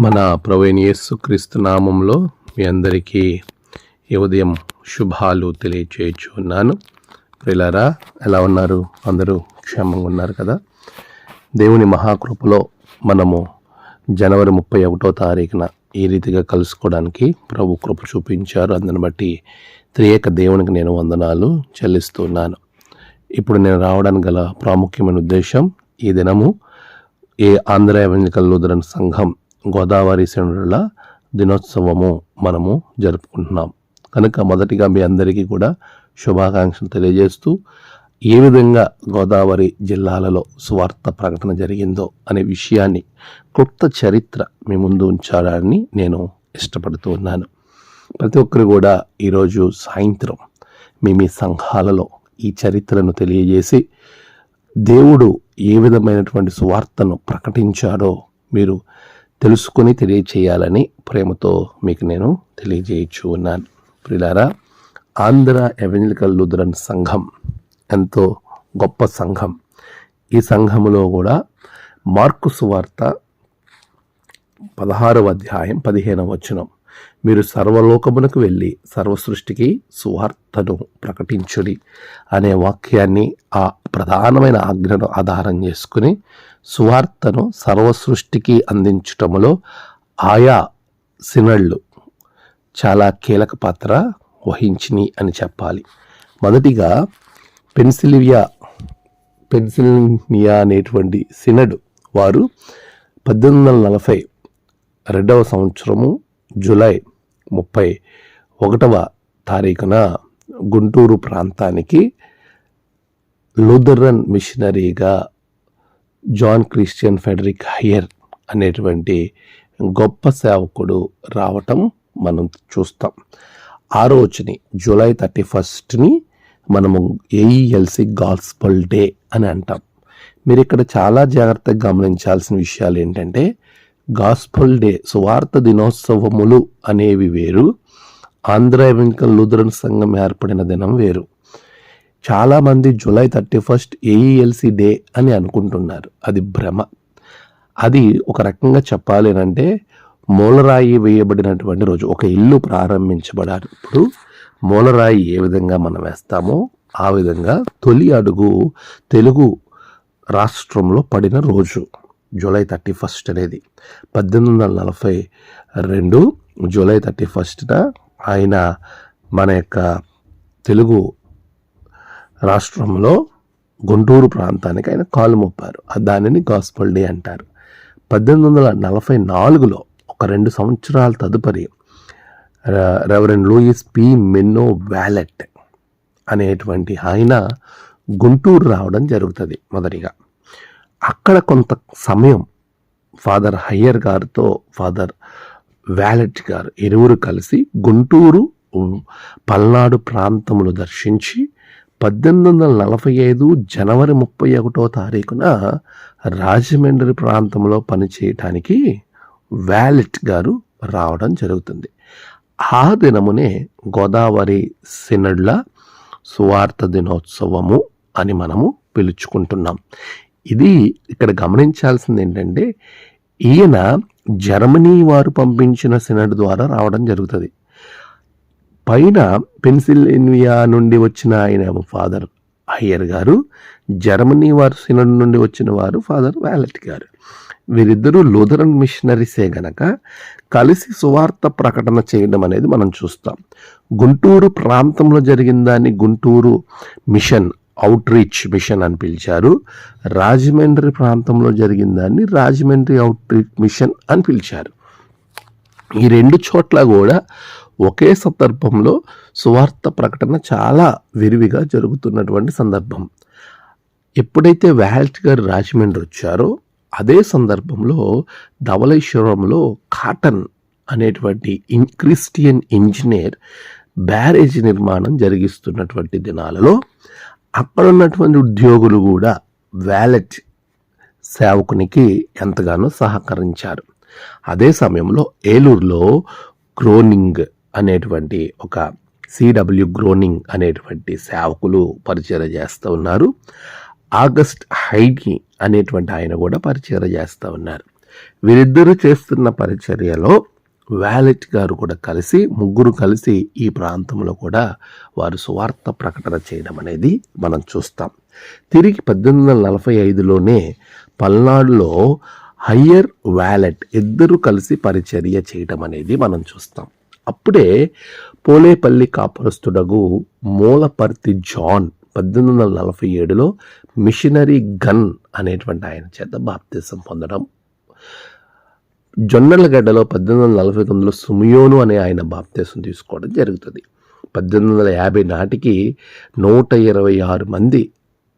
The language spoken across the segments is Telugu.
మన ప్రవీణ్ యేసుక్రీస్తు నామంలో మీ అందరికీ ఈ ఉదయం శుభాలు తెలియచేయచ్చు ఉన్నాను ప్రిలారా ఎలా ఉన్నారు? అందరూ క్షేమంగా ఉన్నారు కదా? దేవుని మహాకృపలో మనము జనవరి ముప్పై ఒకటో తారీఖున ఈ రీతిగా కలుసుకోవడానికి ప్రభు కృప చూపించారు. అందుని బట్టి త్రియేక దేవునికి నేను వందనాలు చెల్లిస్తున్నాను. ఇప్పుడు నేను రావడానికి గల ప్రాముఖ్యమైన ఉద్దేశం ఈ దినము ఏ ఆంధ్ర ఎవెంజికల్ లూథరన్ సంఘం గోదావరి శ్రేణుల దినోత్సవము మనము జరుపుకుంటున్నాం. కనుక మొదటిగా మీ అందరికీ కూడా శుభాకాంక్షలు తెలియజేస్తూ ఏ విధంగా గోదావరి జిల్లాలలో స్వార్థ ప్రకటన జరిగిందో అనే విషయాన్ని క్లుప్త చరిత్ర మీ ముందు ఉంచాలని నేను ఇష్టపడుతూ ఉన్నాను. ప్రతి ఒక్కరు కూడా ఈరోజు సాయంత్రం మీ మీ సంఘాలలో ఈ చరిత్రను తెలియజేసి దేవుడు ఏ విధమైనటువంటి సువార్తను ప్రకటించాడో మీరు తెలుసుకొని తెలియచేయాలని ప్రేమతో మీకు నేను తెలియజేయచ్చు ఉన్నాను ప్రిలారా ఆంధ్ర ఎవెంజలికల్ లూథరన్ సంఘం ఎంతో గొప్ప సంఘం. ఈ సంఘములో కూడా మార్కు సువార్త పదహారవ అధ్యాయం పదిహేనవ వచనం. మీరు సర్వలోకమునకు వెళ్ళి సర్వ సృష్టికి సువార్తను ప్రకటించుడి అనే వాక్యాన్ని ఆ ప్రధానమైన ఆజ్ఞను ఆధారం చేసుకుని సువార్తను సర్వ సృష్టికి ఆయా సినళ్ళు చాలా కీలక పాత్ర వహించిని అని చెప్పాలి. మొదటిగా పెన్సిలివియా పెన్సిల్వియా అనేటువంటి సినడ్ వారు పద్దెనిమిది వందల నలభై రెండవ సంవత్సరము జూలై ముప్పై ఒకటవ తారీఖున గుంటూరు ప్రాంతానికి లూథరన్ మిషనరీగా జాన్ క్రిస్టియన్ ఫెడరిక్ హయ్యర్ అనేటువంటి గొప్ప సేవకుడు రావటం మనం చూస్తాం. ఆ రోజుని జూలై థర్టీ ఫస్ట్ని మనము ఏఈఎల్సి గాల్స్పల్ డే అని అంటాం. మీరు ఇక్కడ చాలా జాగ్రత్తగా గమనించాల్సిన విషయాలు ఏంటంటే గాస్పల్ డే సువార్త దినోత్సవములు అనేవి వేరు. ఆంధ్ర వెంకల్ లూథరన్ సంఘం ఏర్పడిన దినం వేరు. చాలామంది July thirty first AELC day అని అనుకుంటున్నారు. అది భ్రమ. అది ఒక రకంగా చెప్పాలి అంటే మూలరాయి వేయబడినటువంటి రోజు ఒక ఇల్లు ప్రారంభించబడినప్పుడు మూలరాయి ఏ విధంగా మనం వేస్తామో ఆ విధంగా తొలి అడుగు తెలుగు రాష్ట్రంలో పడిన రోజు. జూలై థర్టీ ఫస్ట్ అనేది పద్దెనిమిది వందల నలభై రెండు జూలై థర్టీ ఫస్ట్న ఆయన మన యొక్క తెలుగు రాష్ట్రంలో గుంటూరు ప్రాంతానికి ఆయన కాలు మొప్పారు దానిని గాస్పల్ డే అంటారు. పద్దెనిమిది వందల నలభై నాలుగులో ఒక రెండు సంవత్సరాల తదుపరి reverend Louis P Menno Valett అనేటువంటి ఆయన గుంటూరు రావడం జరుగుతుంది మొదటిగా. అక్కడ కొంత సమయం ఫాదర్ హయ్యర్ గారితో ఫాదర్ వ్యాలెట్ గారు ఇరువురు కలిసి గుంటూరు పల్నాడు ప్రాంతములు దర్శించి పద్దెనిమిది వందల నలభై ఐదు జనవరి ముప్పై ఒకటో తారీఖున రాజమండ్రి ప్రాంతంలో పనిచేయటానికి వ్యాలెట్ గారు రావడం జరుగుతుంది. ఆ దినమునే గోదావరి సినడ్ల సువార్త దినోత్సవము అని మనము పిలుచుకుంటున్నాం. ఇది ఇక్కడ గమనించాల్సింది ఏంటంటే ఈయన జర్మనీ వారు పంపించిన సినడ్ ద్వారా రావడం జరుగుతుంది. పైన పెన్సిల్వేనియా నుండి వచ్చిన ఆయన ఫాదర్ అయ్యర్ గారు జర్మనీ వారు సినడ్ నుండి వచ్చిన వారు ఫాదర్ వ్యాలెట్ గారు. వీరిద్దరూ లూథరన్ మిషనరీసే గనక కలిసి సువార్త ప్రకటన చేయడం అనేది మనం చూస్తాం. గుంటూరు ప్రాంతంలో జరిగిన దాన్ని Guntur mission outreach mission అని పిలిచారు. రాజమండ్రి ప్రాంతంలో జరిగిన దాన్ని రాజమండ్రి అవుట్ రీచ్ మిషన్ అని పిలిచారు. ఈ రెండు చోట్ల కూడా ఒకే సందర్భంలో సువార్త ప్రకటన చాలా విరివిగా జరుగుతున్నటువంటి సందర్భం. ఎప్పుడైతే వ్యాల్ట్ గారు రాజమండ్రి వచ్చారో అదే సందర్భంలో ధవళేశ్వరంలో కాటన్ అనేటువంటి ఇన్ క్రిస్టియన్ ఇంజనీర్ బ్యారేజ్ నిర్మాణం జరిగిస్తున్నటువంటి దినాలలో అక్కడ ఉన్నటువంటి ఉద్యోగులు కూడా వ్యాలెట్ సేవకునికి ఎంతగానో సహకరించారు. అదే సమయంలో ఏలూరులో గ్రోనింగ్ అనేటువంటి ఒక సిడబ్ల్యూ గ్రోనింగ్ అనేటువంటి సేవకులు పరిచయం చేస్తూ ఉన్నారు. ఆగస్ట్ హైడ్ని అనేటువంటి ఆయన కూడా పరిచయం చేస్తూ ఉన్నారు. వీరిద్దరూ చేస్తున్న పరిచర్యలో వ్యాలెట్ గారు కూడా కలిసి ముగ్గురు కలిసి ఈ ప్రాంతంలో కూడా వారు సువార్త ప్రకటన చేయడం అనేది మనం చూస్తాం. తిరిగి పద్దెనిమిది వందల నలభై ఐదులోనే పల్నాడులో హయ్యర్ వ్యాలెట్ ఇద్దరు కలిసి పరిచర్య చేయడం అనేది మనం చూస్తాం. అప్పుడే పోలేపల్లి కాపురస్తుడగు మూలపర్తి జాన్ పద్దెనిమిది వందల నలభై ఏడులో మిషనరీ గన్ అనేటువంటి ఆయన చేత బాప్తిసం పొందడం జొన్నలగడ్డలో పద్దెనిమిది వందల నలభై తొమ్మిదిలో సుమియోను అనే ఆయన బాప్తీసం తీసుకోవడం జరుగుతుంది. పద్దెనిమిది వందల యాభై నాటికి నూట ఇరవై ఆరు మంది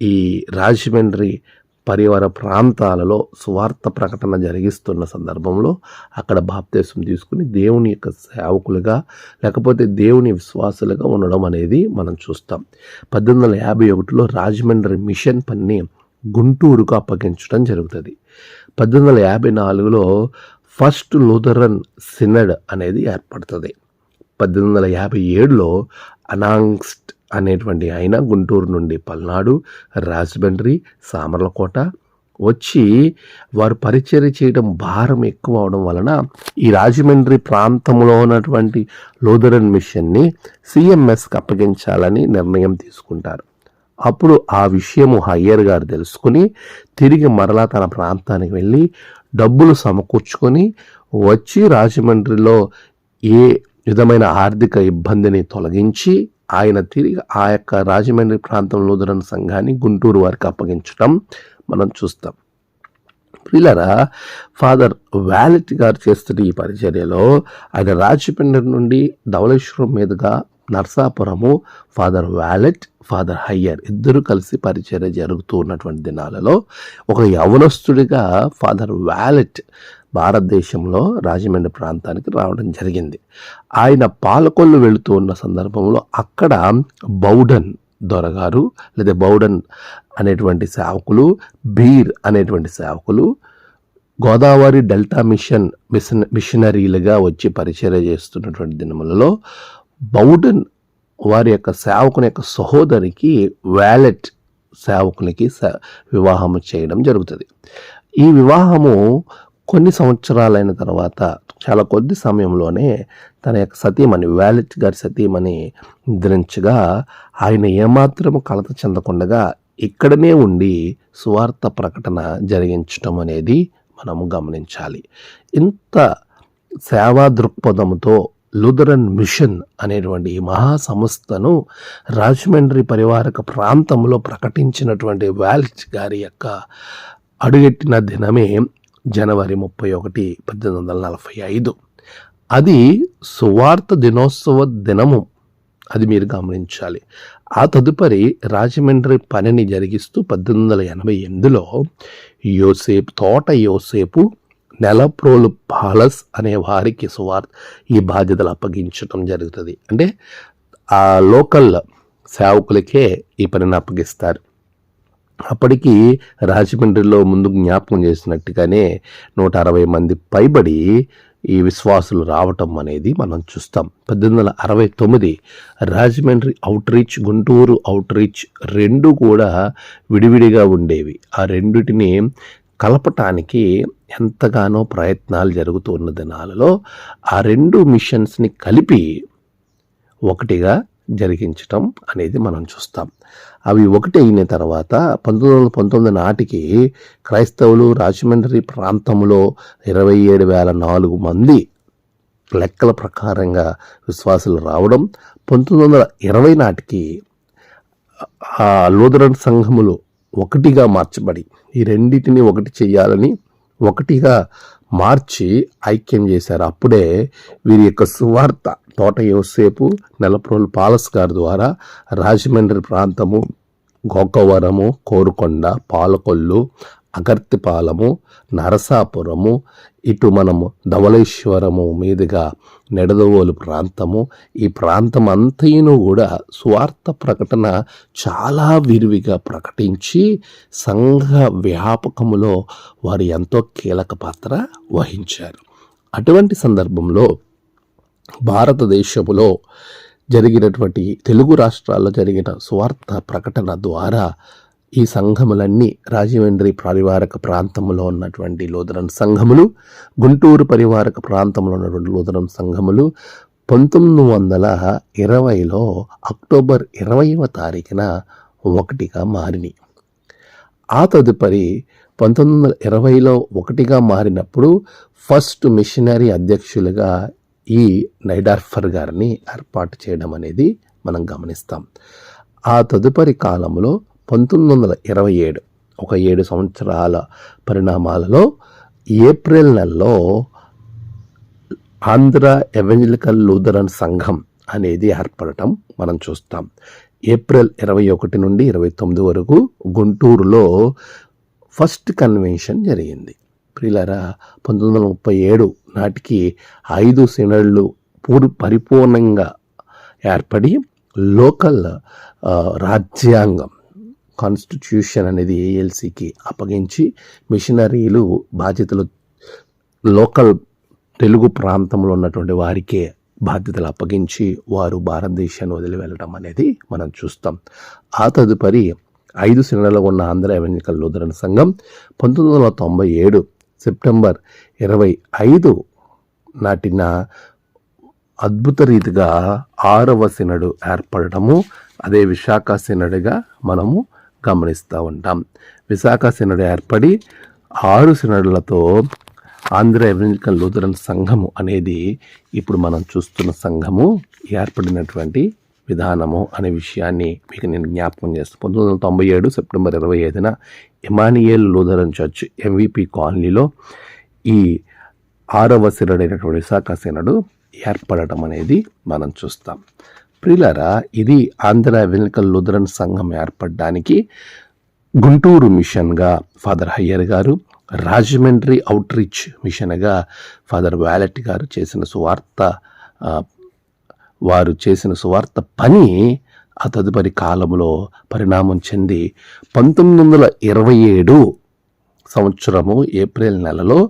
ఈ రాజమండ్రి పరివార ప్రాంతాలలో సువార్త ప్రకటన జరిగిస్తున్న సందర్భంలో అక్కడ బాప్తీసం తీసుకుని దేవుని యొక్క సేవకులుగా లేకపోతే దేవుని విశ్వాసులుగా ఉండడం అనేది మనం చూస్తాం. పద్దెనిమిది వందల యాభై ఒకటిలో రాజమండ్రి మిషన్ పని గుంటూరుకు అప్పగించడం జరుగుతుంది. పద్దెనిమిది వందల యాభై నాలుగులో ఫస్ట్ లూథరన్ సినడ్ అనేది ఏర్పడుతుంది. పద్దెనిమిది వందల యాభై ఏడులో అనాంగ్స్ట్ అనేటువంటి ఆయన గుంటూరు నుండి పల్నాడు రాజమండ్రి సామర్లకోట వచ్చి వారు పరిచర్య చేయడం భారం ఎక్కువ అవడం వలన ఈ రాజమండ్రి ప్రాంతంలో ఉన్నటువంటి లూథరన్ మిషన్ని సిఎంఎస్కి అప్పగించాలని నిర్ణయం తీసుకుంటారు. అప్పుడు ఆ విషయము హయ్యర్ గారు తెలుసుకుని తిరిగి మరలా తన ప్రాంతానికి వెళ్ళి డబ్బులు సమకూర్చుకొని వచ్చి రాజమండ్రిలో ఏ విధమైన ఆర్థిక ఇబ్బందిని తొలగించి ఆయన తిరిగి ఆ యొక్క రాజమండ్రి ప్రాంతంలో దొరని సంఘాన్ని గుంటూరు వారికి అప్పగించడం మనం చూస్తాం. పిల్లరా ఫాదర్ వ్యాలెట్ గారు చేస్తున్న ఈ పరిచర్యలో ఆయన రాజమండ్రి నుండి ధవళేశ్వరం మీదుగా Narsapuram father Valett father Heyer ఇద్దరు కలిసి పరిచర్య జరుగుతూ ఉన్నటువంటి దినాలలో ఒక యవనస్తుడిగా ఫాదర్ వ్యాలెట్ భారతదేశంలో రాజమండ్రి ప్రాంతానికి రావడం జరిగింది. ఆయన పాలకొల్లు వెళుతూ ఉన్న సందర్భంలో అక్కడ బౌడన్ దొరగారు లేదా బౌడన్ అనేటువంటి సేవకులు బీర్ అనేటువంటి సేవకులు గోదావరి డెల్టా మిషన్ మిషన్ మిషనరీలుగా వచ్చి పరిచర్య చేస్తున్నటువంటి దినములలో బౌడన్ వారి యొక్క సేవకుని యొక్క సహోదరికి వ్యాలెట్ సేవకునికి వివాహం చేయడం జరుగుతుంది. ఈ వివాహము కొన్ని సంవత్సరాలైన తర్వాత చాలా కొద్ది సమయంలోనే తన యొక్క సతీమణి వ్యాలెట్ గారి సతీమణి నిద్రించగా ఆయన ఏమాత్రము కలత చెందకుండా ఇక్కడనే ఉండి సువార్త ప్రకటన జరిగించటం అనేది మనము గమనించాలి. ఇంత సేవా దృక్పథంతో లూథరన్ మిషన్ అనేటువంటి ఈ మహాసంస్థను రాజమండ్రి పరివారక ప్రాంతంలో ప్రకటించినటువంటి వాల్చ్ గారి యొక్క అడుగెట్టిన దినమే జనవరి ముప్పై ఒకటి పద్దెనిమిది వందల నలభై ఐదు. అది సువార్త దినోత్సవ దినము. అది మీరు గమనించాలి. ఆ తదుపరి రాజమండ్రి పనిని జరిగిస్తూ పద్దెనిమిది వందల ఎనభై ఎనిమిదిలో యోసేపు తోట యోసేపు నెలప్రోలు పాలస్ అనే వారికి సువార్ ఈ బాధ్యతలు అప్పగించడం జరుగుతుంది. అంటే ఆ లోకల్ సేవకులకే ఈ పనిని అప్పగిస్తారు. అప్పటికి రాజమండ్రిలో ముందు జ్ఞాపకం చేసినట్టుగానే నూట అరవై మంది పైబడి ఈ విశ్వాసులు రావటం అనేది మనం చూస్తాం. పద్దెనిమిది వందల అరవై తొమ్మిది Rajahmundry outreach Guntur outreach రెండు కూడా విడివిడిగా ఉండేవి. ఆ రెండిటిని కలపటానికి ఎంతగానో ప్రయత్నాలు జరుగుతున్న దినాలలో ఆ రెండు మిషన్స్ని కలిపి ఒకటిగా జరిగించటం అనేది మనం చూస్తాం. అవి ఒకటి అయిన తర్వాత పంతొమ్మిది వందల పంతొమ్మిది నాటికి క్రైస్తవులు రాజమండ్రి ప్రాంతంలో ఇరవై ఏడు వేల నాలుగు మంది లెక్కల ప్రకారంగా విశ్వాసులు రావడం పంతొమ్మిది వందల ఇరవై నాటికి ఆ లూథరన్ సంఘములు ఒకటిగా మార్చబడి ఈ రెండింటిని ఒకటి చేయాలని ఒకటిగా మార్చి ఐక్యం చేశారు. అప్పుడే వీరి యొక్క సువార్త తోట యోసేపు నెలప్రోలు పాలస్ గారి ద్వారా రాజమండ్రి ప్రాంతము గోకవరము కోరుకొండ పాలకొల్లు అగర్తిపాలము నరసాపురము ఇటు మనము ధవళేశ్వరము మీదుగా నెడదవోలు ప్రాంతము. ఈ ప్రాంతం అంతయును కూడా స్వార్థ ప్రకటన చాలా విరివిగా ప్రకటించి సంఘ వ్యాపకములో వారు ఎంతో కీలక పాత్ర వహించారు. అటువంటి సందర్భంలో భారతదేశంలో జరిగినటువంటి తెలుగు రాష్ట్రాల్లో జరిగిన స్వార్థ ప్రకటన ద్వారా ఈ సంఘములన్నీ రాజమండ్రి పరివారక ప్రాంతంలో ఉన్నటువంటి లూథరన్ సంఘములు గుంటూరు పరివారక ప్రాంతంలో ఉన్నటువంటి లూథరన్ సంఘములు పంతొమ్మిది వందల ఇరవైలో అక్టోబర్ ఇరవైవ తారీఖున ఒకటిగా మారినాయి ఆ తదుపరి పంతొమ్మిది వందల ఇరవైలో ఒకటిగా మారినప్పుడు ఫస్ట్ మిషనరీ అధ్యక్షులుగా ఈ నైడార్ఫర్ గారిని ఏర్పాటు చేయడం అనేది మనం గమనిస్తాం. ఆ తదుపరి కాలంలో పంతొమ్మిది వందల ఇరవై ఏడు ఒక ఏడు సంవత్సరాల పరిణామాలలో ఏప్రిల్ నెలలో ఆంధ్ర ఎవెంజలికల్ లూథరన్ సంఘం అనేది ఏర్పడటం మనం చూస్తాం. ఏప్రిల్ ఇరవై ఒకటి నుండి ఇరవై తొమ్మిది వరకు గుంటూరులో ఫస్ట్ కన్వెన్షన్ జరిగింది. ప్రియులరా పంతొమ్మిది వందల ముప్పై ఏడు నాటికి ఐదు సినడ్లు పూర్ పరిపూర్ణంగా ఏర్పడి లోకల్ రాజ్యాంగం కాన్స్టిట్యూషన్ అనేది ఏఎల్సికి అప్పగించి మిషనరీలు బాధ్యతలు లోకల్ తెలుగు ప్రాంతంలో ఉన్నటువంటి వారికే బాధ్యతలు అప్పగించి వారు భారతదేశాన్ని వదిలి వెళ్ళడం అనేది మనం చూస్తాం. ఆ తదుపరి ఐదు శ్రేణులలో ఉన్న ఆంధ్ర ఎవెన్నికల్ లూథరన్ సంఘం పంతొమ్మిది వందల తొంభై ఏడు సెప్టెంబర్ ఇరవై ఐదు నాటిన అద్భుత రీతిగా ఆరవ సినడు ఏర్పడటము అదే విశాఖ సినడుగా మనము గమనిస్తూ ఉంటాం. విశాఖ సినడు ఏర్పడి ఆరు సినడులతో ఆంధ్ర ఎవెంజలికల్ లూథరన్ సంఘము అనేది ఇప్పుడు మనం చూస్తున్న సంఘము ఏర్పడినటువంటి విధానము అనే విషయాన్ని మీకు నేను జ్ఞాపకం చేస్తాను పంతొమ్మిది వందల తొంభై ఏడు సెప్టెంబర్ ఇరవై ఐదున ఎమానియల్ లూథరన్ చర్చ్ ఎంవిపి కాలనీలో ఈ ఆరవ సినడైనటువంటి విశాఖ సినడు ఏర్పడటం అనేది మనం చూస్తాం. ప్రిలరా ఇది ఆంధ్ర వెనుకల్ లూథరన్ సంఘం ఏర్పడడానికి Guntur మిషన్గా father Heyer garu Rajahmundry outreach మిషన్గా father Valett గారు చేసిన సువార్త వారు చేసిన సువార్త పని ఆ తదుపరి కాలంలో పరిణామం చెంది పంతొమ్మిది వందల ఇరవై ఏడు సంవత్సరము ఏప్రిల్ నెలలో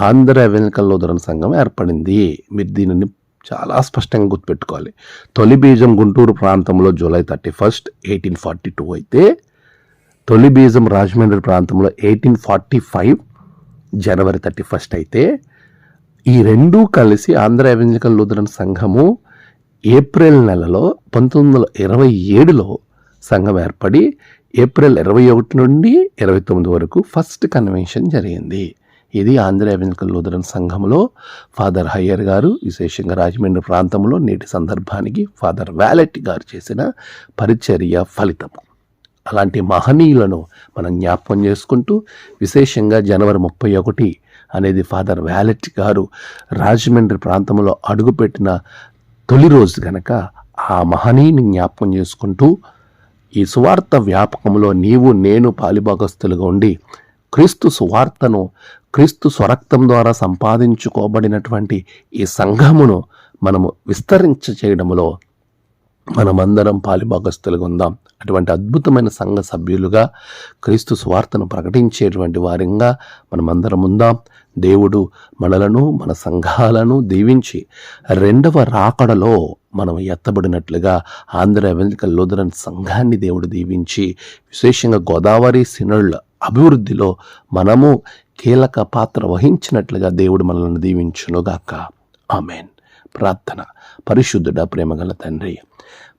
ఆంధ్ర వెనుకల్ లూథరన్ సంఘం ఏర్పడింది. మీరు దీనిని చాలా స్పష్టంగా గుర్తుపెట్టుకోవాలి. తొలి బీజం గుంటూరు ప్రాంతంలో July thirty first eighteen forty two అయితే తొలి బీజం రాజమండ్రి ప్రాంతంలో eighteen forty five January thirty first అయితే ఈ రెండూ కలిసి ఆంధ్ర ఎవెంజలికల్ లూథరన్ సంఘము ఏప్రిల్ నెలలో పంతొమ్మిది వందల ఇరవై ఏడులో సంఘం ఏర్పడి ఏప్రిల్ ఇరవై ఒకటి నుండి ఇరవై తొమ్మిది వరకు ఫస్ట్ కన్వెన్షన్ జరిగింది. ఇది ఆంధ్ర ఎవెనికల్ లూథరన్ సంఘంలో ఫాదర్ హయ్యర్ గారు విశేషంగా రాజమండ్రి ప్రాంతంలో నేటి సందర్భానికి ఫాదర్ వ్యాలెట్ గారు చేసిన పరిచర్య ఫలితం అలాంటి మహనీయులను మనం జ్ఞాపకం చేసుకుంటూ విశేషంగా జనవరి ముప్పై ఒకటి అనేది ఫాదర్ వ్యాలెట్ గారు రాజమండ్రి ప్రాంతంలో అడుగుపెట్టిన తొలి రోజు గనక ఆ మహనీయుని జ్ఞాపకం చేసుకుంటూ ఈ సువార్త వ్యాపకంలో నీవు నేను పాలిభాగస్తులుగా ఉండి క్రీస్తు సువార్తను క్రీస్తు స్వరక్తం ద్వారా సంపాదించుకోబడినటువంటి ఈ సంఘమును మనము విస్తరించ చేయడంలో మనమందరం పాలిభాగస్తులుగా ఉందాం. అటువంటి అద్భుతమైన సంఘ సభ్యులుగా క్రీస్తు స్వార్థను ప్రకటించేటువంటి వారంగా మనమందరం ఉందాం. దేవుడు మనలను మన సంఘాలను దీవించి రెండవ రాకడలో మనం ఎత్తబడినట్లుగా ఆంధ్ర ఎవెంజికల్ లూథరన్ సంఘాన్ని దేవుడు దీవించి విశేషంగా గోదావరి సినళ్ళ అభివృద్ధిలో మనము కీలక పాత్ర వహించినట్లుగా దేవుడు మనల్ని దీవించునుగాక. ఆమెన్. ప్రార్థన. పరిశుద్ధుడ ప్రేమగల తండ్రి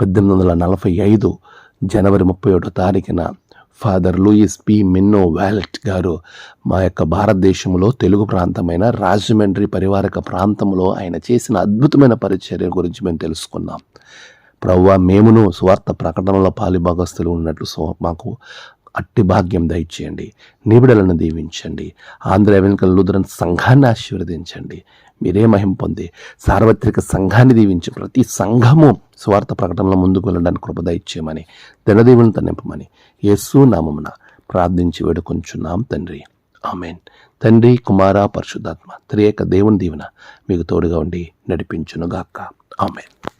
పద్దెనిమిది వందల నలభై ఐదు జనవరి ముప్పై ఒకటో తారీఖున father Louis P. Menno Valett గారు మా యొక్క భారతదేశంలో తెలుగు ప్రాంతమైన రాజమండ్రి పరివారక ప్రాంతంలో ఆయన చేసిన అద్భుతమైన పరిచర్య గురించి మేము తెలుసుకున్నాం. ప్రవ్వ మేమును స్వార్థ ప్రకటనలో పాలిభాగస్తులు ఉన్నట్లు సో మాకు అట్టి భాగ్యం దయచేయండి. నిబిడలను దీవించండి. ఆంధ్ర వెనుకల లూథరన్ సంఘాన్ని ఆశీర్వదించండి. మీరే మహిం పొంది సార్వత్రిక సంఘాన్ని దీవించి ప్రతి సంఘము స్వార్థ ప్రకటనలో ముందుకు వెళ్ళడానికి కృప ఇచ్చేయమని దినదీవులతో నింపమని యేసు నామమున ప్రార్థించి వేడుకొంచున్నాం తండ్రి. ఆమెన్. తండ్రి కుమార పరిశుద్ధాత్మ త్రియేక దేవుని దీవెన మీకు తోడుగా ఉండి నడిపించునుగాక. ఆమెన్.